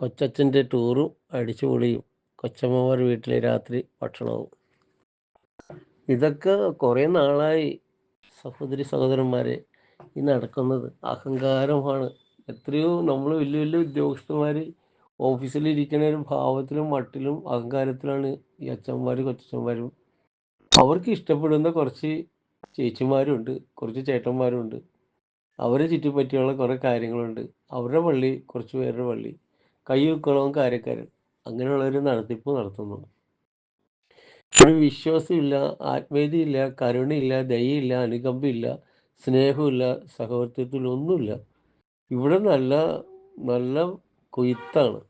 കൊച്ചച്ഛന്റെ ടൂറും അടിച്ചുപൊളിയും കൊച്ചമ്മമാർ വീട്ടിലെ രാത്രി ഭക്ഷണവും. ഇതൊക്കെ കുറേ നാളായി സഹോദരി സഹോദരന്മാരെ ഈ നടക്കുന്നത്. അഹങ്കാരമാണ്. എത്രയോ നമ്മൾ വലിയ വലിയ ഉദ്യോഗസ്ഥന്മാർ ഓഫീസിലിരിക്കുന്ന ഒരു ഭാവത്തിലും മട്ടിലും അഹങ്കാരത്തിലാണ് ഈ അച്ഛന്മാരും കൊച്ചന്മാരും അവർക്ക് ഇഷ്ടപ്പെടുന്ന കുറച്ച് ചേച്ചിമാരുണ്ട് കുറച്ച് ചേട്ടന്മാരുണ്ട്. അവരെ ചുറ്റിപ്പറ്റിയുള്ള കുറേ കാര്യങ്ങളുണ്ട്. അവരുടെ പള്ളി കുറച്ച് പേരുടെ പള്ളി. കൈ വെക്കളവും കാര്യക്കാരൻ. അങ്ങനെയുള്ളൊരു നടത്തിപ്പ് നടത്തുന്നു. ഒരു വിശ്വാസമില്ല ആത്മീയതയില്ല കരുണയില്ല ദയയില്ല അനുകമ്പയില്ല സ്നേഹമില്ല സഹവർത്തിത്വത്തിൽ ഒന്നുമില്ല. ഇവിടെ നല്ല നല്ല കൊയ്ത്താണ്.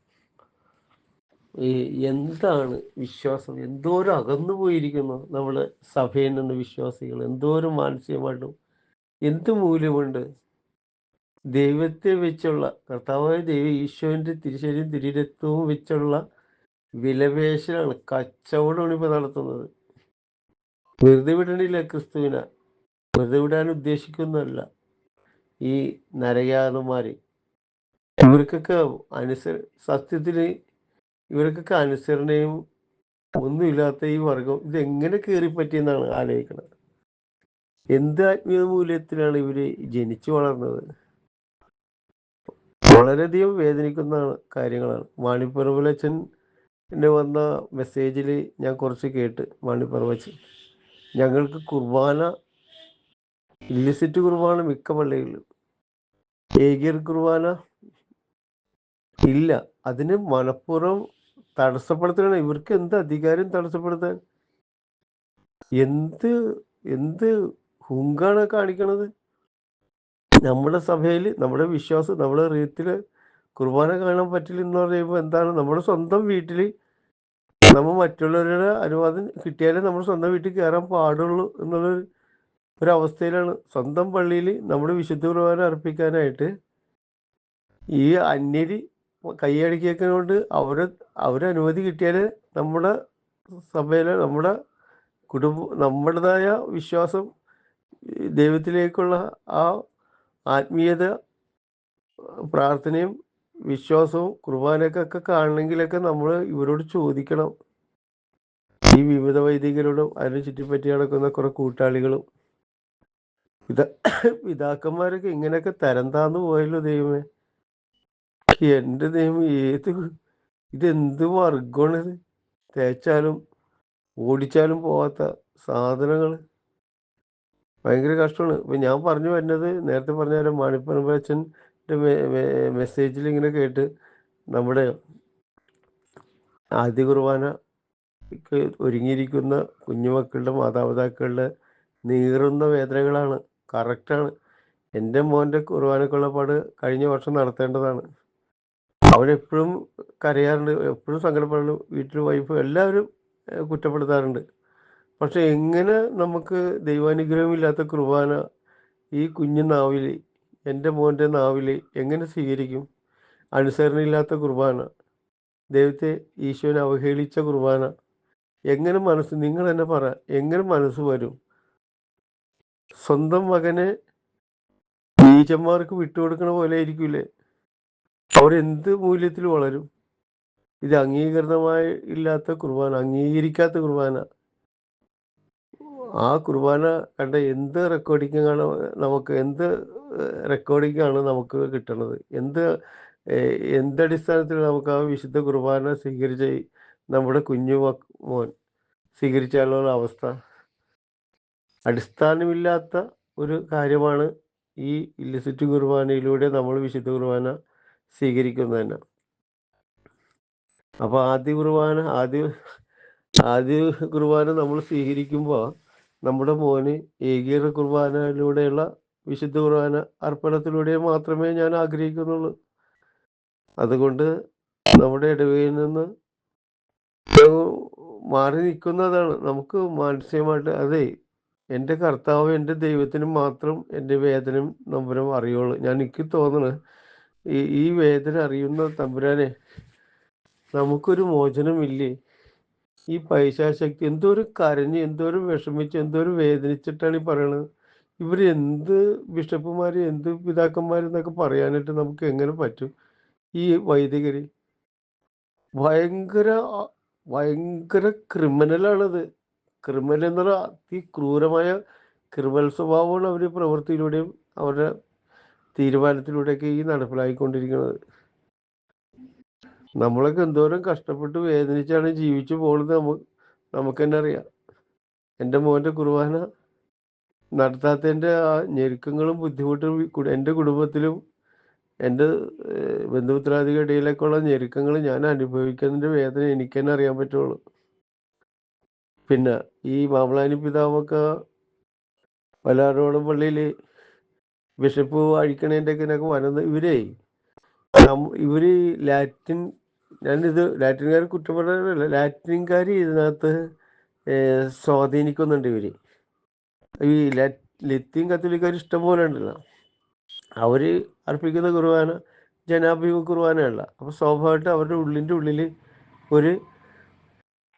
എന്താണ് വിശ്വാസം? എന്തോരം അകന്നു പോയിരിക്കുന്നു നമ്മൾ സഭയിൽ നിന്ന് വിശ്വാസികൾ. എന്തോരം മാനസികമായിട്ടും എന്ത് മൂല്യമുണ്ട്? ദൈവത്തെ വെച്ചുള്ള കർത്താവായ ദൈവ ഈശോന്റെ തിരിശരിയും തിരിരത്വവും വെച്ചുള്ള വിലപേശലാണ്. കച്ചവടമാണ് ഇപ്പൊ നടത്തുന്നത്. വെറുതെ വിടണില്ല ക്രിസ്തുവിനെ. വെറുതെ വിടാൻ ഉദ്ദേശിക്കുന്നല്ല ഈ നരയാതന്മാര് ഇവർക്കൊക്കെ അനുസര സത്യത്തിന് ഇവർക്കൊക്കെ അനുസരണയും ഒന്നുമില്ലാത്ത ഈ വർഗം ഇതെങ്ങനെ കയറിപ്പറ്റിയെന്നാണ് ആലോചിക്കുന്നത്. എന്ത് ആത്മീയ മൂല്യത്തിലാണ് ഇവർ ജനിച്ചു വളർന്നത്? വളരെയധികം വേദനിക്കുന്ന കാര്യങ്ങളാണ്. മാണിപ്പറമ്പിലച്ഛൻ എന്നെ വന്ന മെസ്സേജിൽ ഞാൻ കുറച്ച് കേട്ട് മാണിപ്പറമ്പച്ചൻ. ഞങ്ങൾക്ക് കുർബാന ഇല്ലിസിറ്റ് കുർബാന മിക്ക പള്ളികളിലും. ഏകിയർ കുർബാന ഇല്ല. അതിന് മനഃപൂർവം തടസ്സപ്പെടുത്തണം ഇവർക്ക് എന്ത് അധികാരം തടസ്സപ്പെടുത്താൻ? എന്ത് എന്ത് ഹുങ്കാണ് കാണിക്കണത്? നമ്മുടെ സഭയിൽ നമ്മുടെ വിശ്വാസം നമ്മുടെ റീത്തിൽ കുർബാന കാണാൻ പറ്റില്ല എന്ന് പറയുമ്പോൾ എന്താണ്? നമ്മുടെ സ്വന്തം വീട്ടിൽ നമ്മൾ മറ്റുള്ളവരുടെ അനുവാദം കിട്ടിയാലേ നമ്മുടെ സ്വന്തം വീട്ടിൽ കയറാൻ പാടുള്ളൂ എന്നുള്ള ഒരു അവസ്ഥയിലാണ്. സ്വന്തം പള്ളിയിൽ നമ്മുടെ വിശുദ്ധ കുർബാന അർപ്പിക്കാനായിട്ട് ഈ അന്യരി കൈയടക്കിയേക്കൊണ്ട് അവരെ അനുമതി കിട്ടിയാലേ നമ്മുടെ സഭയിലെ നമ്മുടെ കുടുംബ നമ്മുടേതായ വിശ്വാസം ദൈവത്തിലേക്കുള്ള ആ ആത്മീയത പ്രാർത്ഥനയും വിശ്വാസവും കുർബാനയൊക്കെ കാണണമെങ്കിലൊക്കെ നമ്മൾ ഇവരോട് ചോദിക്കണം. ഈ വിവിധ വൈദികരോടും അതിനെ ചുറ്റിപ്പറ്റി നടക്കുന്ന കുറെ കൂട്ടാളികളും. പിത പിതാക്കന്മാരൊക്കെ ഇങ്ങനെയൊക്കെ തരം താന്നു പോയല്ലോ ദൈവമേ. എന്റെ ദൈവം ഏത് ഇതെന്ത് വർഗമാണിത്? തേച്ചാലും ഓടിച്ചാലും പോവാത്ത സാധനങ്ങൾ ഭയങ്കര കഷ്ടമാണ്. ഇപ്പൊ ഞാൻ പറഞ്ഞു വരുന്നത് നേരത്തെ പറഞ്ഞ പോലെ മാണിപ്പറമ്പച്ചന്റെ മെസ്സേജിൽ ഇങ്ങനെ കേട്ട് നമ്മുടെ ആദ്യ കുർബാന ഒരുങ്ങിയിരിക്കുന്ന കുഞ്ഞുമക്കളുടെ മാതാപിതാക്കളുടെ നീറുന്ന വേദനകളാണ്. കറക്റ്റാണ് എന്റെ മോന്റെ കുർബാനക്കുള്ള പാട് കഴിഞ്ഞ വർഷം നടത്തേണ്ടതാണ്. അവനെപ്പോഴും കരയാറുണ്ട്. എപ്പോഴും സങ്കടപ്പെടുന്നു വീട്ടിൽ വൈഫ് എല്ലാവരും കുറ്റപ്പെടുത്താറുണ്ട്. പക്ഷെ എങ്ങനെ നമുക്ക് ദൈവാനുഗ്രഹമില്ലാത്ത കുർബാന ഈ കുഞ്ഞു നാവിൽ എന്റെ മോന്റെ നാവിൽ എങ്ങനെ സ്വീകരിക്കും? അനുസരണയില്ലാത്ത കുർബാന ദൈവത്തെ ഈശോനെ അവഹേളിച്ച കുർബാന എങ്ങനെ മനസ്സ് നിങ്ങൾ തന്നെ പറ എങ്ങനെ മനസ്സ് വരും? സ്വന്തം മകനെ ബീജന്മാർക്ക് വിട്ടുകൊടുക്കണ പോലെ ആയിരിക്കൂലേ? അവരെന്ത് മൂല്യത്തിൽ വളരും? ഇത് അംഗീകൃതമായി ഇല്ലാത്ത കുർബാന അംഗീകരിക്കാത്ത കുർബാന. ആ കുർബാന കണ്ട എന്ത് റെക്കോർഡിങ്ങാണ് നമുക്ക് എന്ത് റെക്കോർഡിങ്ങാണ് നമുക്ക് കിട്ടുന്നത്? എന്ത് എന്തടിസ്ഥാനത്തിൽ നമുക്ക് ആ വിശുദ്ധ കുർബാന സ്വീകരിച്ച നമ്മുടെ കുഞ്ഞു മോൻ സ്വീകരിച്ചാലുള്ള അവസ്ഥ? അടിസ്ഥാനമില്ലാത്ത ഒരു കാര്യമാണ് ഈ ഇല്ലിസിറ്റ് കുർബാനയിലൂടെ നമ്മൾ വിശുദ്ധ കുർബാന സ്വീകരിക്കുന്നത് തന്നെ അപ്പൊ ആദ്യ കുർബാന ആദ്യ ആദ്യ കുർബാന നമ്മൾ സ്വീകരിക്കുമ്പോൾ നമ്മുടെ മോന് ഏകീയ കുർബാനയിലൂടെയുള്ള വിശുദ്ധ കുർബാന അർപ്പണത്തിലൂടെ മാത്രമേ ഞാൻ ആഗ്രഹിക്കുന്നുള്ളൂ. അതുകൊണ്ട് നമ്മുടെ ഇടവയിൽ നിന്ന് മാറി നിൽക്കുന്നതാണ്. നമുക്ക് മാനസികമായിട്ട് അതെ എന്റെ കർത്താവ് എന്റെ ദൈവത്തിന് മാത്രം എന്റെ വേദനയും നമ്പരം അറിയുള്ളൂ. ഞാൻ എനിക്ക് തോന്നുന്നു ഈ ഈ വേദന അറിയുന്ന തമ്പുരാനെ നമുക്കൊരു മോചനമില്ലേ? ഈ പൈശാശക്തി എന്തോരം കരഞ്ഞ് എന്തോരം വിഷമിച്ച് എന്തോരം വേദനിച്ചിട്ടാണ് ഈ പറയണത്? ഇവർ എന്ത് ബിഷപ്പുമാർ എന്ത് പിതാക്കന്മാര് എന്നൊക്കെ പറയാനായിട്ട് നമുക്ക് എങ്ങനെ പറ്റും? ഈ വൈദികർ ഭയങ്കര ഭയങ്കര ക്രിമിനലാണത്. ക്രിമിനൽ എന്നുള്ള അതിക്രൂരമായ ക്രിമിനൽ സ്വഭാവമാണ് അവർ പ്രവൃത്തിയിലൂടെയും അവരുടെ തീരുമാനത്തിലൂടെയൊക്കെ ഈ നടപ്പിലാക്കിക്കൊണ്ടിരിക്കുന്നത് നമ്മളൊക്കെ എന്തോരം കഷ്ടപ്പെട്ട് വേദനിച്ചാണ് ജീവിച്ചു പോകുന്നത് നമുക്ക് നമുക്ക് തന്നെ അറിയാം. എന്റെ മോന്റെ കുർബാന നടത്താത്തതിന്റെ ആ ഞെരുക്കങ്ങളും ബുദ്ധിമുട്ടും എന്റെ കുടുംബത്തിലും എന്റെ ഏഹ്, ബന്ധുമിത്രാദികളുടെ ഇടയിലേക്കുള്ള ഞെരുക്കങ്ങൾ ഞാൻ അനുഭവിക്കുന്നതിന്റെ വേദന എനിക്ക് തന്നെ അറിയാൻ പറ്റുള്ളൂ. പിന്നെ ഈ മാമളാനി പിതാവൊക്കെ വല്ലാരോളം പള്ളിയിൽ ബിഷപ്പ് അഴിക്കണേന്റെ ഒക്കെ വരുന്ന ഇവരേ. ഇവർ ലാറ്റിൻ ഞാനിത് ലാറ്റിൻകാർ കുറ്റപ്പെടാനല്ല ലാറ്റിൻകാർ ഇതിനകത്ത് സ്വാധീനിക്കുന്നുണ്ട് ഇവർ. ഈ ലിത്തിയും കത്തോലിക്കാർ ഇഷ്ടം പോലെ ഉണ്ടല്ലോ. അവർ അർപ്പിക്കുന്ന കുർബാന ജനാഭിമുഖ കുർബാനയല്ല. അപ്പോൾ സ്വാഭാവികമായിട്ട് അവരുടെ ഉള്ളിന്റെ ഉള്ളിൽ ഒരു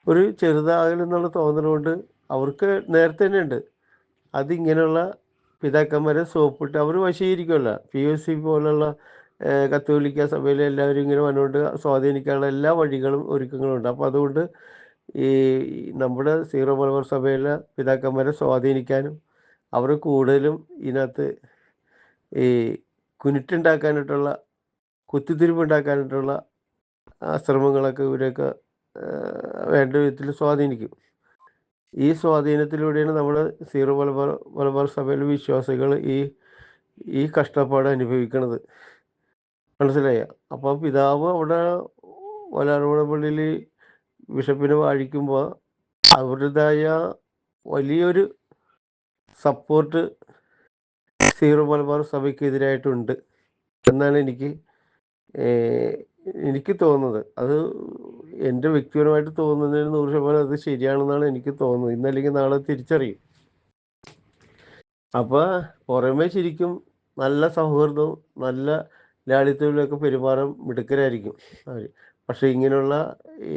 ഒരു ചെറുതാകലെന്നുള്ള തോന്നൽ കൊണ്ട് അവർക്ക് നേരത്തെ തന്നെ ഉണ്ട്. അതിങ്ങനെയുള്ള പിതാക്കന്മാരെ സോപ്പിട്ട് അവർ വശീകരിക്കുമല്ല പി എസ് സി പോലുള്ള കത്തോലിക്ക സഭയിലെ എല്ലാവരും ഇങ്ങനെ വന്നുകൊണ്ട് സ്വാധീനിക്കാനുള്ള എല്ലാ വഴികളും ഒരുക്കങ്ങളും ഉണ്ട് അപ്പോൾ അതുകൊണ്ട് ഈ നമ്മുടെ സീറോ മലബാർ സഭയിലെ പിതാക്കന്മാരെ സ്വാധീനിക്കാനും അവർ കൂടുതലും ഇതിനകത്ത് ഈ കുനിറ്റുണ്ടാക്കാനായിട്ടുള്ള കുത്തിത്തിരിപ്പുണ്ടാക്കാനായിട്ടുള്ള ശ്രമങ്ങളൊക്കെ ഇവരെയൊക്കെ വേണ്ട വിധത്തിൽ സ്വാധീനിക്കും. ഈ സ്വാധീനത്തിലൂടെയാണ് നമ്മൾ സീറോ മലബാർ മലബാർ സഭയിലെ വിശ്വാസികൾ ഈ ഈ കഷ്ടപ്പാട് അനുഭവിക്കുന്നത് മനസ്സിലായ. അപ്പോൾ പിതാവ് അവിടെ വലാറുപുഴ പള്ളിയിൽ ബിഷപ്പിനെ വാഴിക്കുമ്പോൾ അവരുടേതായ വലിയൊരു സപ്പോർട്ട് സീറോ മലബാർ സഭയ്ക്കെതിരായിട്ടുണ്ട് എന്നാണ് എനിക്ക് എനിക്ക് തോന്നുന്നത്. അത് എന്റെ വ്യക്തിപരമായിട്ട് തോന്നുന്നതിന് നൂറ് ശതമാനം അത് ശരിയാണെന്നാണ് എനിക്ക് തോന്നുന്നത്. ഇന്നല്ലെങ്കിൽ നാളെ തിരിച്ചറിയും. അപ്പോൾ പുറമേ ശരിക്കും നല്ല സൗഹൃദവും നല്ല ലാളിത്യത്തിലൊക്കെ പെരുമാറാൻ മിടുക്കരായിരിക്കും അവർ പക്ഷെ ഇങ്ങനെയുള്ള ഈ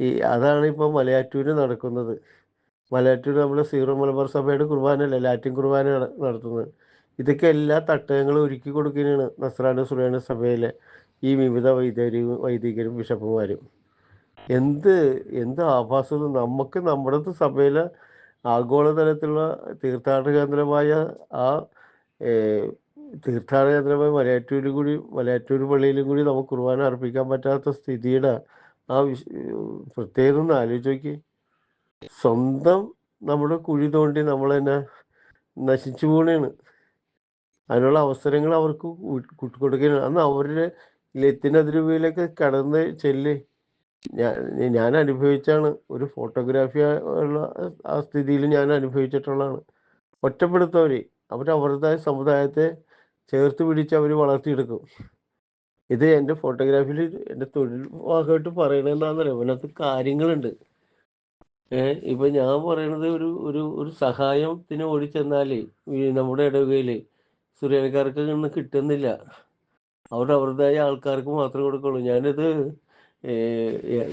ഈ അതാണ് ഇപ്പോൾ മലയാറ്റൂര് നടക്കുന്നത്. മലയാറ്റൂർ നമ്മൾ സീറോ മലബാർ സഭയുടെ കുർബാനയല്ല ലാറ്റിൻ കുർബാന നട- നടത്തുന്നത്. ഇതൊക്കെ എല്ലാ തട്ടകങ്ങളും ഒരുക്കി കൊടുക്കുകയാണ് നസ്രാന സുറേണ സഭയിലെ ഈ വിവിധ വൈദികരും വൈദികരും ബിഷപ്പുമാരും. എന്ത് എന്ത് ആഭാസവും നമുക്ക് നമ്മുടെ സഭയിലെ ആഗോളതലത്തിലുള്ള തീർത്ഥാടന കേന്ദ്രമായ ആ തീർത്ഥാടന കേന്ദ്രമായ മലയാറ്റൂരിൽ കൂടി മലയാറ്റൂർ പള്ളിയിലും കൂടി നമുക്ക് കുർബാന അർപ്പിക്കാൻ പറ്റാത്ത സ്ഥിതിയുടെ ആ വിശ് പ്രത്യേകത ഒന്ന് ആലോചിച്ച് നോക്കി സ്വന്തം നമ്മുടെ കുഴി തോണ്ടി നമ്മൾ തന്നെ നശിച്ചു പോണേണ്. അതിനുള്ള അവസരങ്ങൾ അവർക്ക് കൊടുക്കുകയാണ് അന്ന് അവരുടെ ലത്തിനതിരുവയിലൊക്കെ കടന്ന് ചെല്ല്. ഞാൻ ഞാൻ അനുഭവിച്ചാണ് ഒരു ഫോട്ടോഗ്രാഫി ഉള്ള ആ സ്ഥിതിയിൽ ഞാൻ അനുഭവിച്ചിട്ടുള്ളതാണ്. ഒറ്റപ്പെടുത്തവര് അവർ അവരുടേതായ സമുദായത്തെ ചേർത്ത് പിടിച്ച് അവർ വളർത്തിയെടുക്കും. ഇത് എന്റെ ഫോട്ടോഗ്രാഫിയിൽ എന്റെ തൊഴിൽ ഭാഗമായിട്ട് പറയണതെന്താണെന്നറിയാം അതിനകത്ത് കാര്യങ്ങളുണ്ട്. ഏഹ് ഇപ്പൊ ഞാൻ പറയണത് ഒരു ഒരു ഒരു സഹായത്തിന് ഓടിച്ചെന്നാൽ നമ്മുടെ ഇടവകയിൽ സുറിയാനിക്കാർക്ക് ഒന്നും കിട്ടുന്നില്ല. അവർ അവരുടേതായ ആൾക്കാർക്ക് മാത്രമേ കൊടുക്കുള്ളൂ. ഞാനിത്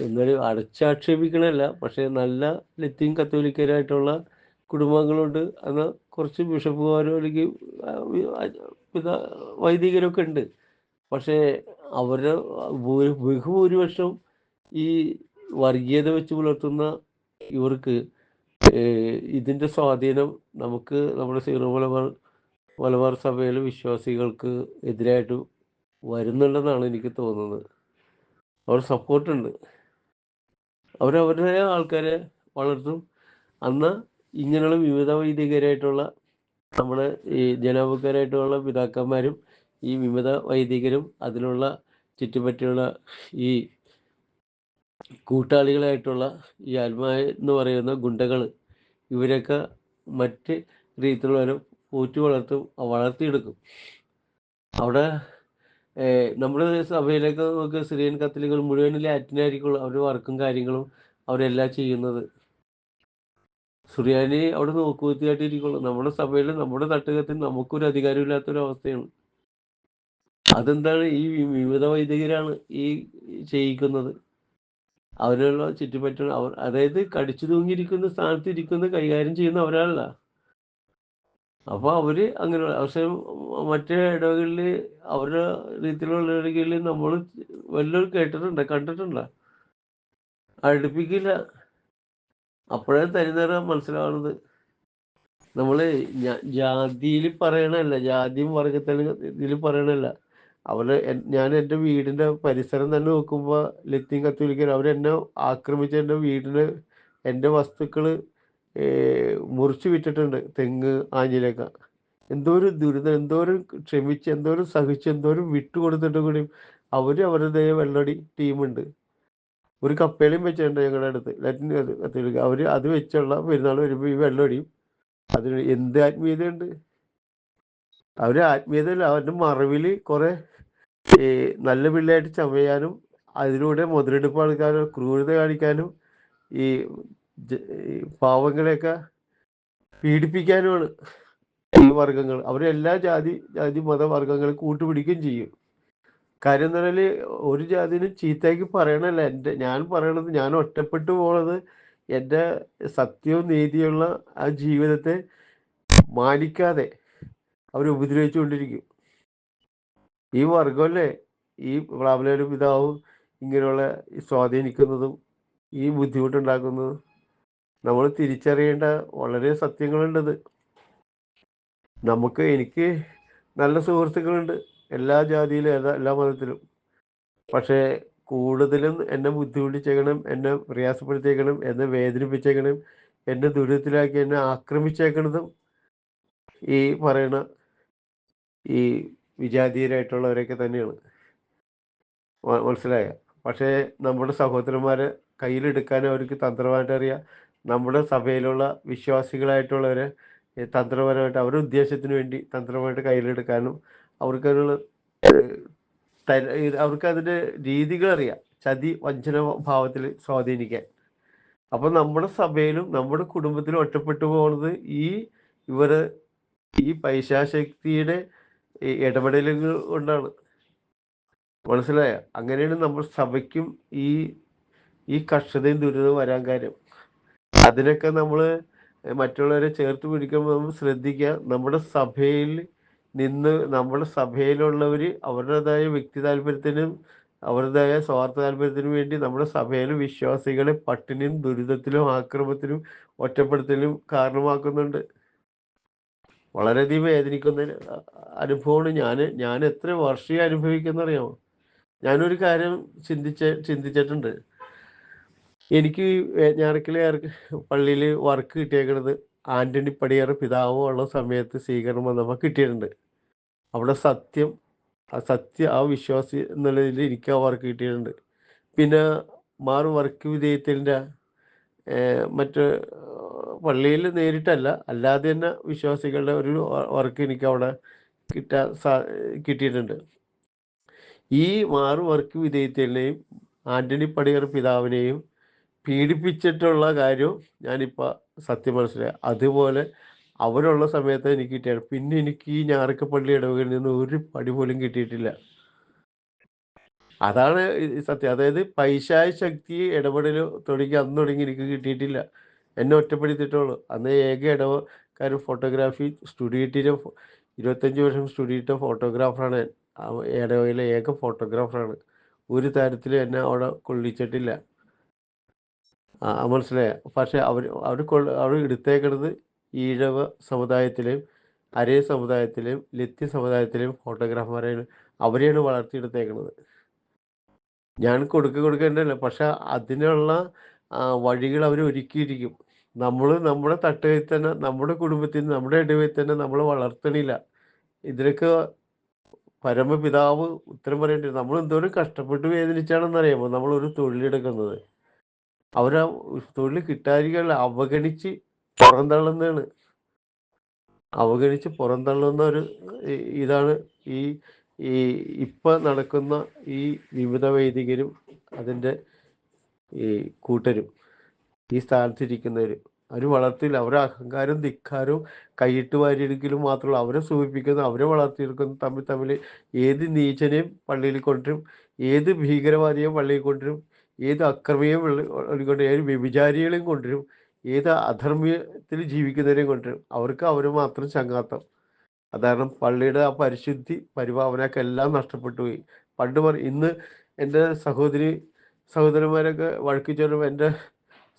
എന്നാലും അടച്ചാക്ഷേപിക്കണല്ല പക്ഷെ നല്ല ലത്തീൻ കത്തോലിക്കരായിട്ടുള്ള കുടുംബങ്ങളുണ്ട്. അന്ന് കുറച്ച് ബിഷപ്പുമാരോ അല്ലെങ്കിൽ പിതാ വൈദികരൊക്കെ ഉണ്ട്. പക്ഷേ അവരുടെ ബഹുഭൂരിപക്ഷം ഈ വർഗീയത വെച്ച് പുലർത്തുന്ന ഇവർക്ക് ഏഹ് ഇതിന്റെ സ്വാധീനം നമുക്ക് നമ്മുടെ സീറോ മലബാർ മലബാർ സഭയിലെ വിശ്വാസികൾക്ക് എതിരായിട്ട് വരുന്നുണ്ടെന്നാണ് എനിക്ക് തോന്നുന്നത്. അവർ സപ്പോർട്ടുണ്ട്. അവരവരുടെ ആൾക്കാരെ വളർത്തും. അന്ന് ഇങ്ങനെയുള്ള വിവിധ വൈദികരായിട്ടുള്ള നമ്മുടെ ഈ ജനാപക്കാരായിട്ടുള്ള പിതാക്കന്മാരും ഈ വിമത വൈദികരും അതിലുള്ള ചുറ്റുപറ്റിയുള്ള ഈ കൂട്ടാളികളായിട്ടുള്ള ഈ ആത്മാ എന്ന് പറയുന്ന ഗുണ്ടകൾ ഇവരൊക്കെ മറ്റ് രീതിയിലുള്ളവരെ പോറ്റി വളർത്തും വളർത്തിയെടുക്കും. അവിടെ നമ്മുടെ സഭയിലൊക്കെ നമുക്ക് സിറിയൻ കത്തലികൾ മുഴുവൻ ലാറ്റിനായിരിക്കും അവരുടെ വർക്കും കാര്യങ്ങളും അവരെല്ലാം ചെയ്യുന്നത്. സുറിയാനി അവിടെ നോക്കുകുത്തിയായിട്ടിരിക്കുള്ളൂ നമ്മുടെ സഭയിൽ നമ്മുടെ തട്ടുകത്തിൽ നമുക്കൊരു അധികാരമില്ലാത്തൊരു അവസ്ഥയാണ് അതെന്താണ്? ഈ വിമത വൈദികരാണ് ഈ ചെയ്യിക്കുന്നത്. അവരുള്ള ചുറ്റുപറ്റുള്ള അവർ അതായത് കടിച്ചു തൂങ്ങിയിരിക്കുന്ന സ്ഥാനത്ത് ഇരിക്കുന്ന കൈകാര്യം ചെയ്യുന്ന ഒരാളല്ല അപ്പോൾ അവർ അങ്ങനെ പക്ഷെ മറ്റേ ഇടവകളിൽ അവരുടെ രീതിയിലുള്ള ഇടവകളിൽ നമ്മൾ വല്ലതും കേട്ടിട്ടുണ്ട്? കണ്ടിട്ടുണ്ട്? അടുപ്പിക്കില്ല. അപ്പോഴേ തരുന്നേരം മനസ്സിലാവുന്നത്. നമ്മൾ ജാതിയിൽ പറയണല്ല ജാതിയും വർഗത്തിലും ഇതിൽ പറയണല്ല അവർ ഞാൻ എന്റെ വീടിന്റെ പരിസരം തന്നെ നോക്കുമ്പോൾ ലത്തീൻ കത്തോലിക്കർ അവരെന്നെ ആക്രമിച്ച എന്റെ വീടിന് എന്റെ വസ്തുക്കൾ മുറിച്ചു വിറ്റിട്ടുണ്ട് തെങ്ങ് ആഞ്ഞിലൊക്കെ. എന്തോരം ദുരിതം എന്തോരം ക്ഷമിച്ച് എന്തോരം സഹിച്ച് എന്തോരം വിട്ടു കൊടുത്തിട്ട് കൂടി അവർ അവരുടേതായ വെള്ളടി ടീമുണ്ട്. ഒരു കപ്പേളിയും വെച്ചിട്ടുണ്ട് ഞങ്ങളുടെ അടുത്ത്. ലത്തിൻ കത്തോലിക്ക അവർ അത് വെച്ചുള്ള പെരുന്നാൾ വരുമ്പോൾ ഈ വെള്ളം അടിയും അതിന് എന്ത് ആത്മീയതയുണ്ട്? അവർ ആത്മീയതയില്ല അവരുടെ മറവിൽ കുറെ ഈ നല്ല പിള്ളയായിട്ട് ചമയാനും അതിലൂടെ മുതലെടുപ്പ് എടുക്കാനും ക്രൂരത കാണിക്കാനും ഈ പാവങ്ങളെയൊക്കെ പീഡിപ്പിക്കാനുമാണ് വർഗങ്ങൾ അവരെല്ലാ ജാതി ജാതി മതവർഗങ്ങളെ കൂട്ടുപിടിക്കുകയും ചെയ്യും. കാര്യം എന്ന് ഒരു ജാതിനും ചീത്തയാക്കി പറയണല്ല? എന്റെ ഞാൻ പറയണത് ഞാൻ ഒറ്റപ്പെട്ടു പോണത് എന്റെ സത്യവും നീതിയുള്ള ആ ജീവിതത്തെ മാനിക്കാതെ അവർ ഉപദ്രവിച്ചുകൊണ്ടിരിക്കും. ഈ വർഗമല്ലേ ഈ പ്രാബലയുടെ പിതാവും ഇങ്ങനെയുള്ള സ്വാധീനിക്കുന്നതും ഈ ബുദ്ധിമുട്ടുണ്ടാക്കുന്നതും നമ്മൾ തിരിച്ചറിയേണ്ട വളരെ സത്യങ്ങളുണ്ടത് നമുക്ക് എനിക്ക് നല്ല സുഹൃത്തുക്കളുണ്ട്. എല്ലാ ജാതിയിലും എല്ലാ എല്ലാ മതത്തിലും. പക്ഷേ കൂടുതലും എന്നെ ബുദ്ധിമുട്ടിച്ചേക്കണം എന്നെ പ്രയാസപ്പെടുത്തിയേക്കണം എന്നെ വേദനിപ്പിച്ചേക്കണം എന്നെ ദുരിതത്തിലാക്കി എന്നെ ആക്രമിച്ചേക്കണതും ഈ പറയണ ഈ വിജാതീയരായിട്ടുള്ളവരൊക്കെ തന്നെയാണ്. മനസ്സിലായ? പക്ഷേ നമ്മുടെ സഹോദരന്മാരെ കയ്യിലെടുക്കാൻ അവർക്ക് തന്ത്രമായിട്ട് അറിയാം. നമ്മുടെ സഭയിലുള്ള വിശ്വാസികളായിട്ടുള്ളവരെ തന്ത്രപരമായിട്ട് അവരുടെ ഉദ്ദേശത്തിന് വേണ്ടി തന്ത്രമായിട്ട് കയ്യിലെടുക്കാനും ഏഹ്, അവർക്ക് അതിന്റെ രീതികൾ അറിയാം ചതി വഞ്ചന ഭാവത്തിൽ സ്വാധീനിക്കാൻ. അപ്പൊ നമ്മുടെ സഭയിലും നമ്മുടെ കുടുംബത്തിലും ഒറ്റപ്പെട്ടു പോകുന്നത് ഈ ഇവർ ഈ പൈശാശക്തിയുടെ ഇടപെടലുകൾ കൊണ്ടാണ്. മനസ്സിലായ? അങ്ങനെയാണ് നമ്മൾ സഭയ്ക്കും ഈ ഈ കഷ്ടതയും ദുരിതവും വരാൻ കാര്യം. അതിനൊക്കെ നമ്മൾ മറ്റുള്ളവരെ ചേർത്ത് പിടിക്കുമ്പോൾ നമ്മൾ ശ്രദ്ധിക്കുക. നമ്മുടെ സഭയിൽ നിന്ന് നമ്മുടെ സഭയിലുള്ളവർ അവരുടേതായ വ്യക്തി താല്പര്യത്തിനും അവരുടേതായ സ്വാർത്ഥ താല്പര്യത്തിനും വേണ്ടി നമ്മുടെ സഭയിലെ വിശ്വാസികളെ പട്ടിണിയും ദുരിതത്തിലും ആക്രമത്തിലും ഒറ്റപ്പെടുത്തലും കാരണമാക്കുന്നുണ്ട്. വളരെയധികം വേദനിക്കുന്ന അനുഭവമാണ് ഞാൻ ഞാൻ എത്ര വർഷം അനുഭവിക്കുന്നറിയാമോ ഞാനൊരു കാര്യം ചിന്തിച്ച ചിന്തിച്ചിട്ടുണ്ട്. എനിക്ക് ഞാറക്കിലെ പള്ളിയിൽ വർക്ക് കിട്ടിയേക്കുന്നത് ആന്റണി പടിയാറ് പിതാവോ ഉള്ള സമയത്ത് സ്വീകരണം വന്നപ്പോൾ കിട്ടിയിട്ടുണ്ട്. അവിടെ സത്യം ആ സത്യ ആ വിശ്വാസി എന്നുള്ളതിൽ എനിക്ക് ആ വർക്ക് കിട്ടിയിട്ടുണ്ട്. പിന്നെ മാറു വർക്ക് വിധേയത്തിന്റെ മറ്റ് പള്ളിയിൽ നേരിട്ടല്ല. അല്ലാതെ തന്നെ വിശ്വാസികളുടെ ഒരു വർക്ക് എനിക്ക് അവിടെ കിട്ടാൻ സാ കിട്ടിയിട്ടുണ്ട്. ഈ മാറു വർക്ക് വിധേയത്തിനെയും ആന്റണി പടിയർ പിതാവിനെയും പീഡിപ്പിച്ചിട്ടുള്ള കാര്യവും ഞാനിപ്പോൾ സത്യം മനസ്സിലായി. അതുപോലെ അവരുള്ള സമയത്ത് എനിക്ക് കിട്ടിയാണ്. പിന്നെ എനിക്ക് ഈ ഞാറക്കപ്പള്ളി ഇടവകയിൽ നിന്ന് ഒരു പടി പോലും കിട്ടിയിട്ടില്ല. അതാണ് സത്യം. അതായത് പൈശായ ശക്തി ഇടപെടൽ തുടങ്ങി അന്ന് തുടങ്ങി എനിക്ക് കിട്ടിയിട്ടില്ല. എന്നെ ഒറ്റപ്പെടുത്തിയിട്ടുള്ളൂ അന്ന് ഏക ഇടവക്കാരൻ ഫോട്ടോഗ്രാഫി സ്റ്റുഡിയോ ഇട്ടിട്ട് ഇരുപത്തഞ്ച് വർഷം സ്റ്റുഡിയോ ഇട്ട ഫോട്ടോഗ്രാഫറാണ്. ഇടവയിലെ ഏക ഫോട്ടോഗ്രാഫറാണ്. ഒരു തരത്തിലും എന്നെ അവിടെ കൊള്ളിച്ചിട്ടില്ല. ആ മനസ്സിലായ? പക്ഷെ അവർ അവർ കൊള്ള അവർ എടുത്തേക്കണത് ഈഴവ സമുദായത്തിലെയും അരേ സമുദായത്തിലെയും ലത്തി സമുദായത്തിലെയും ഫോട്ടോഗ്രാഫർമാരെ അവരെയാണ് വളർത്തിയെടുത്തേക്കുന്നത്. ഞാൻ കൊടുക്ക കൊടുക്കേണ്ടല്ല പക്ഷെ അതിനുള്ള വഴികൾ അവർ ഒരുക്കിയിരിക്കും. നമ്മൾ നമ്മുടെ തട്ടുകയിൽ തന്നെ നമ്മുടെ കുടുംബത്തിൽ നമ്മുടെ ഇടവിൽ തന്നെ നമ്മൾ വളർത്തണില്ല. ഇതിനൊക്കെ പരമപിതാവ് ഉത്തരം പറയേണ്ടി നമ്മൾ എന്തോരം കഷ്ടപ്പെട്ട് വേദനിച്ചാണെന്നറിയാമോ? നമ്മൾ ഒരു തൊഴിലെടുക്കുന്നത്. അവരാ തൊഴിൽ കിട്ടാതിരിക്കാനുള്ള അവഗണിച്ച് പുറന്തള്ളുന്നതാണ് അവഗണിച്ച് പുറന്തള്ളുന്ന ഒരു ഇതാണ് ഈ ഈ ഇപ്പൊ നടക്കുന്ന ഈ വിവിധ വൈദികരും അതിന്റെ ഈ കൂട്ടരും ഈ സ്ഥാനത്തിരിക്കുന്നവരും. അവർ വളർത്തിയില്ല അവരെ അഹങ്കാരവും ധിക്കാരവും കൈയിട്ട് വാരിയെടുക്കലും മാത്രമല്ല. അവരെ സൂചിപ്പിക്കുന്ന അവരെ വളർത്തിയെടുക്കുന്ന തമ്മിൽ തമ്മിൽ ഏത് നീചനെയും പള്ളിയിൽ കൊണ്ടുവരും. ഏത് ഭീകരവാദിയെയും പള്ളിയിൽ കൊണ്ടുവരും. ഏത് അക്രമിയെയും പള്ളി- കൊണ്ട് ഏത് വ്യഭിചാരികളെയും കൊണ്ടുവരും. ഏത് അധർമ്മത്തിൽ ജീവിക്കുന്നവരെ കൊണ്ട് അവർക്ക് അവർ മാത്രം ചങ്ങാത്തം. അതാണ് പള്ളിയുടെ ആ പരിശുദ്ധി പരിഭാവനയൊക്കെ എല്ലാം നഷ്ടപ്പെട്ടു പോയി. പണ്ട് പറ ഇന്ന് എന്റെ സഹോദരി സഹോദരന്മാരൊക്കെ വഴക്കി ചേരുമ്പോൾ എന്റെ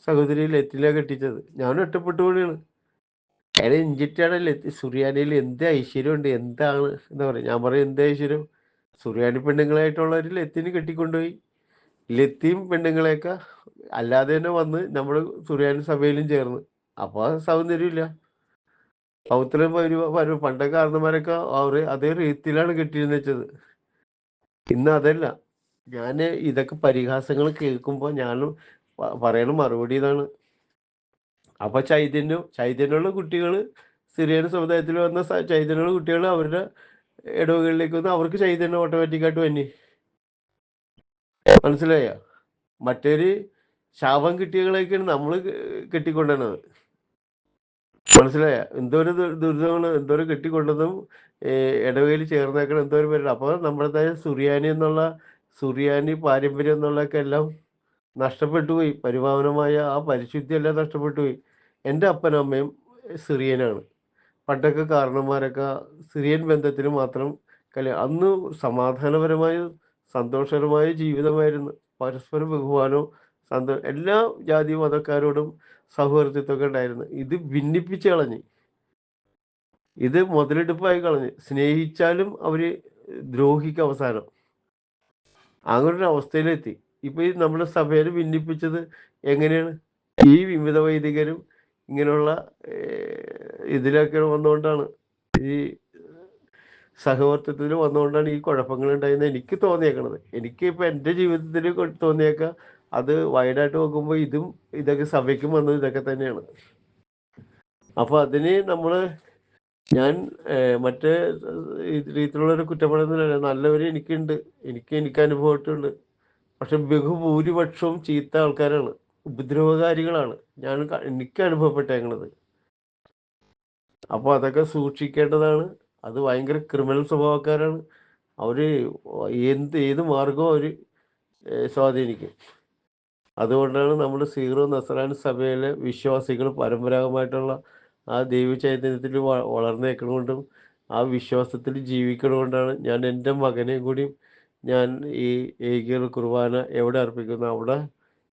സഹോദരി ലെറ്റിലാണ് കെട്ടിച്ചത്. ഞാനും ഒറ്റപ്പെട്ടു പോണിയാണ് അയാൾ ഇഞ്ചിറ്റാണ് ലത്തി സുറിയാനിയിൽ എന്ത് ഐശ്വര്യമുണ്ട്? എന്താണ്? എന്താ പറയുക ഞാൻ പറയും എന്ത് ഐശ്വര്യം? സുറിയാനി പെണ്ണുങ്ങളായിട്ടുള്ളവർ ലത്തിന് കെട്ടിക്കൊണ്ടുപോയി. ലത്തിയും പെണ്ണുങ്ങളെയൊക്കെ അല്ലാതെ തന്നെ വന്ന് നമ്മൾ സുറിയാനി സഭയിലും ചേർന്ന്. അപ്പൊ സൗന്ദര്യമില്ല. പൗത്രം പരു പണ്ട കാരണന്മാരൊക്കെ അവർ അതേ രീതിയിലാണ് കെട്ടിയിരുന്ന് വെച്ചത്. ഇന്ന് അതല്ല. ഞാൻ ഇതൊക്കെ പരിഹാസങ്ങൾ കേൾക്കുമ്പോൾ ഞാൻ പറയണ മറുപടി ഇതാണ്. അപ്പൊ ചൈതന്യം ചൈതന്യമുള്ള കുട്ടികൾ സിറിയൻ സമുദായത്തിൽ വന്ന ചൈതന്യമുള്ള കുട്ടികൾ അവരുടെ ഇടവുകളിലേക്ക് വന്ന് അവർക്ക് ചൈതന്യം ഓട്ടോമാറ്റിക്കായിട്ട് വന്നി. മനസ്സിലായ? മറ്റേര് ശാപം കിട്ടിയകളൊക്കെയാണ് നമ്മൾ കെട്ടിക്കൊണ്ടുവന്നത്. മനസ്സിലായ? എന്തോരം ദു- ദുരിതങ്ങൾ എന്തോരം കെട്ടിക്കൊണ്ടതും ഇടവേലി ചേർന്നേക്കണം എന്തോരം പേരുണ്ട് അപ്പോൾ നമ്മുടെ തന്നെ സുറിയാനി എന്നുള്ള സുറിയാനി പാരമ്പര്യം എന്നുള്ളതൊക്കെ എല്ലാം നഷ്ടപ്പെട്ടു പോയി. പരിപാവനമായ ആ പരിശുദ്ധി എല്ലാം നഷ്ടപ്പെട്ടു പോയി. എന്റെ അപ്പനും അമ്മയും സിറിയനാണ്. പണ്ടൊക്കെ കാരണന്മാരൊക്കെ സിറിയൻ ബന്ധത്തിന് മാത്രം കല്യാണം അന്ന് സമാധാനപരമായ സന്തോഷകരമായ ജീവിതമായിരുന്നു. പരസ്പര ബഹുമാനവും സന്തോ എല്ലാ ജാതി മതക്കാരോടും സൗഹൃദത്വമൊക്കെ ഉണ്ടായിരുന്നു. ഇത് ഭിന്നിപ്പിച്ച് കളഞ്ഞ്. ഇത് മുതലെടുപ്പായി കളഞ്ഞ്. സ്നേഹിച്ചാലും അവർ ദ്രോഹിക്ക് അവസാനം. അങ്ങനൊരു അവസ്ഥയിലെത്തി. ഇപ്പൊ ഈ നമ്മുടെ സഭയിൽ ഭിന്നിപ്പിച്ചത് എങ്ങനെയാണ്? ഈ വിമിത വൈദികരും ഇങ്ങനെയുള്ള ഇതിലൊക്കെ വന്നുകൊണ്ടാണ് ഈ സഹവർത്തിത്വത്തിൽ വന്നുകൊണ്ടാണ് ഈ കുഴപ്പങ്ങൾ ഉണ്ടായെന്ന് എനിക്ക് തോന്നിയേക്കണത്. എനിക്ക് ഇപ്പൊ എന്റെ ജീവിതത്തിൽ തോന്നിയേക്ക അത് വൈഡായിട്ട് നോക്കുമ്പോൾ ഇതും ഇതൊക്കെ സഭയ്ക്കും വന്നത് ഇതൊക്കെ തന്നെയാണ്. അപ്പൊ അതിന് നമ്മൾ ഞാൻ മറ്റേ രീതിയിലുള്ള ഒരു കുറ്റപ്പെടുന്നില്ല നല്ലവര് എനിക്കുണ്ട്. എനിക്ക് എനിക്ക് അനുഭവമായിട്ടുണ്ട്. പക്ഷെ ബഹുഭൂരിപക്ഷവും ചീത്ത ആൾക്കാരാണ്. ഉപദ്രവകാരികളാണ്. ഞാൻ എനിക്ക് അനുഭവപ്പെട്ടേക്കണത്. അപ്പോൾ അതൊക്കെ സൂക്ഷിക്കേണ്ടതാണ്. അത് ഭയങ്കര ക്രിമിനൽ സ്വഭാവക്കാരാണ്. അവർ എന്ത് ഏത് മാർഗവും ഏഹ് സ്വാധീനിക്കും. അതുകൊണ്ടാണ് നമ്മൾ സീറോ നസറാൻ സഭയിലെ വിശ്വാസികൾ പരമ്പരാഗതമായിട്ടുള്ള ആ ദൈവ ചൈതന്യത്തിൽ വളർന്നേക്കണകൊണ്ടും ആ വിശ്വാസത്തിൽ ജീവിക്കണകൊണ്ടാണ് ഞാൻ എന്റെ മകനെയും കൂടി ഞാൻ ഈ ഏകീർ കുർബാന എവിടെ അർപ്പിക്കുന്നു അവിടെ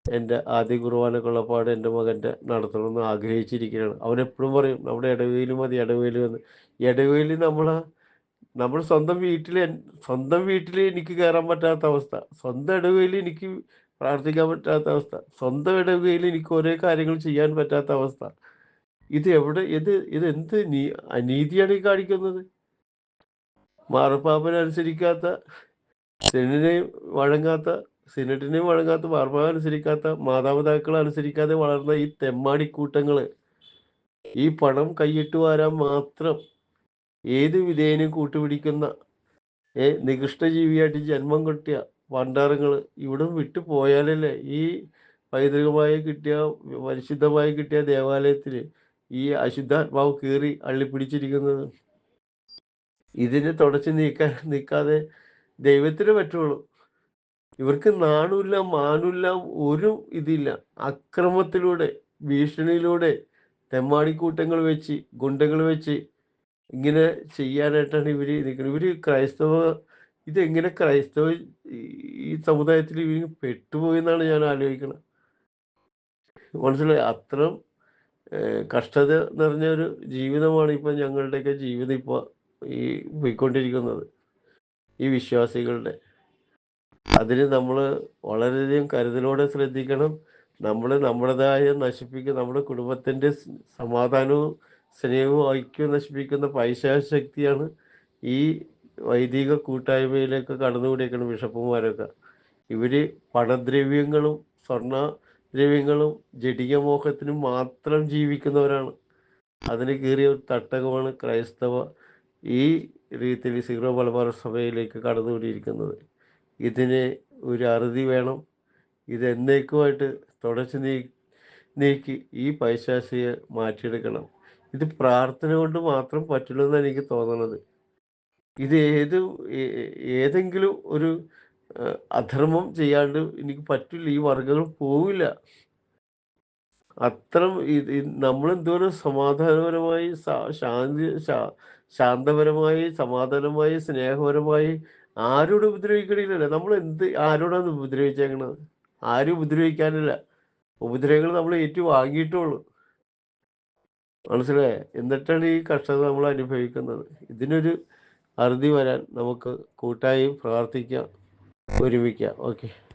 എന്റെ ആദ്യ കുർബാന കൊള്ളപ്പാട് എന്റെ മകന്റെ നടത്തണമെന്ന് ആഗ്രഹിച്ചിരിക്കുകയാണ്. അവനെപ്പോഴും പറയും നമ്മുടെ ഇടവേലും മതി ഇടവേലും വന്ന് ഇടവേലി നമ്മൾ നമ്മൾ സ്വന്തം വീട്ടിൽ സ്വന്തം വീട്ടിൽ എനിക്ക് കയറാൻ പറ്റാത്ത അവസ്ഥ. സ്വന്തം ഇടവേളി എനിക്ക് പ്രാർത്ഥിക്കാൻ പറ്റാത്ത അവസ്ഥ. സ്വന്തം ഇടവേളി എനിക്ക് ഓരോ കാര്യങ്ങൾ ചെയ്യാൻ പറ്റാത്ത അവസ്ഥ. ഇത് എവിടെ ഇത് ഇത് എന്ത് നീ അനീതിയാണ് ഈ കാണിക്കുന്നത്? മാർപ്പാപ്പനെ അനുസരിക്കാത്ത സെനിനെ വഴങ്ങാത്ത സിനറ്റിനെ വഴങ്ങാത്ത മാർപ്പാപ്പ അനുസരിക്കാത്ത മാതാപിതാക്കളെ അനുസരിക്കാതെ വളർന്ന ഈ തെമ്മാടിക്കൂട്ടങ്ങൾ. ഈ പണം കൈയിട്ട് വാരാൻ മാത്രം ഏത് വിധേയനും കൂട്ടുപിടിക്കുന്ന ഏ നികൃഷ്ടജീവിയായിട്ട് ജന്മം കിട്ടിയ പണ്ടാരങ്ങൾ ഇവിടെ വിട്ടു പോയാലല്ലേ ഈ പൈതൃകമായി കിട്ടിയ പരിശുദ്ധമായി കിട്ടിയ ദേവാലയത്തിൽ ഈ അശുദ്ധാത്മാവ് കീറി അള്ളിപ്പിടിച്ചിരിക്കുന്നത്? ഇതിനെ തുടച്ചു നീക്കാൻ നിൽക്കാതെ ദൈവത്തിന് പറ്റുള്ളൂ. ഇവർക്ക് നാണുമില്ല മാനുമില്ല ഒരു ഇതില്ല. അക്രമത്തിലൂടെ ഭീഷണിയിലൂടെ തെമ്മാടിക്കൂട്ടങ്ങൾ വെച്ച് ഗുണ്ടകൾ വെച്ച് ഇങ്ങനെ ചെയ്യാനായിട്ടാണ് ഇവർ നിൽക്കുന്നത് ഇവർ ക്രൈസ്തവ ഇതെങ്ങനെ ക്രൈസ്തവ ഈ- സമുദായത്തിൽ ഇവർ പെട്ടുപോയി എന്നാണ് ഞാൻ ആലോചിക്കുന്നത് മനസ്സിലായി? അത്ര കഷ്ടത നിറഞ്ഞ ഒരു ജീവിതമാണ് ഇപ്പൊ ഞങ്ങളുടെയൊക്കെ ജീവിതം ഇപ്പൊ ഈ പോയിക്കൊണ്ടിരിക്കുന്നത്. ഈ വിശ്വാസികളുടെ. അതിന് നമ്മൾ വളരെയധികം കരുതലോടെ ശ്രദ്ധിക്കണം. നമ്മൾ നമ്മുടേതായ നശിപ്പിക്കുക നമ്മുടെ കുടുംബത്തിന്റെ സമാധാനവും സ്നേഹവും ഐക്യവും നശിപ്പിക്കുന്ന പൈശാച ശക്തിയാണ് ഈ വൈദിക കൂട്ടായ്മയിലേക്ക് കടന്നുകൂടിയേക്കുന്ന ബിഷപ്പുമാരൊക്കെ ഇവർ പണദ്രവ്യങ്ങളും സ്വർണ ദ്രവ്യങ്ങളും ജടികമോഹത്തിനും മാത്രം ജീവിക്കുന്നവരാണ്. അതിന് കീറിയ ഒരു തട്ടകമാണ് ക്രൈസ്തവ ഈ രീതിയിൽ സീറോ മലബാർ സഭയിലേക്ക് കടന്നുകൂടിയിരിക്കുന്നത്. ഇതിന് ഒരു അറുതി വേണം. ഇത് എന്നേക്കുമായിട്ട് തുടച്ചു നീ നീക്കി ഈ പൈശാസിയെ മാറ്റിയെടുക്കണം. ഇത് പ്രാർത്ഥന കൊണ്ട് മാത്രം പറ്റുള്ളൂ എനിക്ക് തോന്നുന്നത് ഇത് ഏത് ഏതെങ്കിലും ഒരു അധർമ്മം ചെയ്യാണ്ട് എനിക്ക് പറ്റില്ല ഈ വർഗങ്ങൾ പോവില്ല. അത്ര നമ്മൾ എന്തോരം സമാധാനപരമായി ശാന്തി ശാന്തപരമായി സമാധാനമായി സ്നേഹപരമായി ആരോടും ഉപദ്രവിക്കണില്ലല്ലോ. നമ്മൾ എന്ത് ആരോടാണ് ഉപദ്രവിച്ചേക്കണത്? ആരും ഉപദ്രവിക്കാനില്ല. ഉപദ്രവങ്ങൾ നമ്മൾ ഏറ്റു വാങ്ങിയിട്ടുള്ളൂ മനസ്സിലായേ? എന്നിട്ടാണ് ഈ കഷ്ടത നമ്മൾ അനുഭവിക്കുന്നത്. ഇതിനൊരു അറുതി വരാൻ നമുക്ക് കൂട്ടായി പ്രാർത്ഥിക്കാം ഒരുമിക്കാം. ഓക്കെ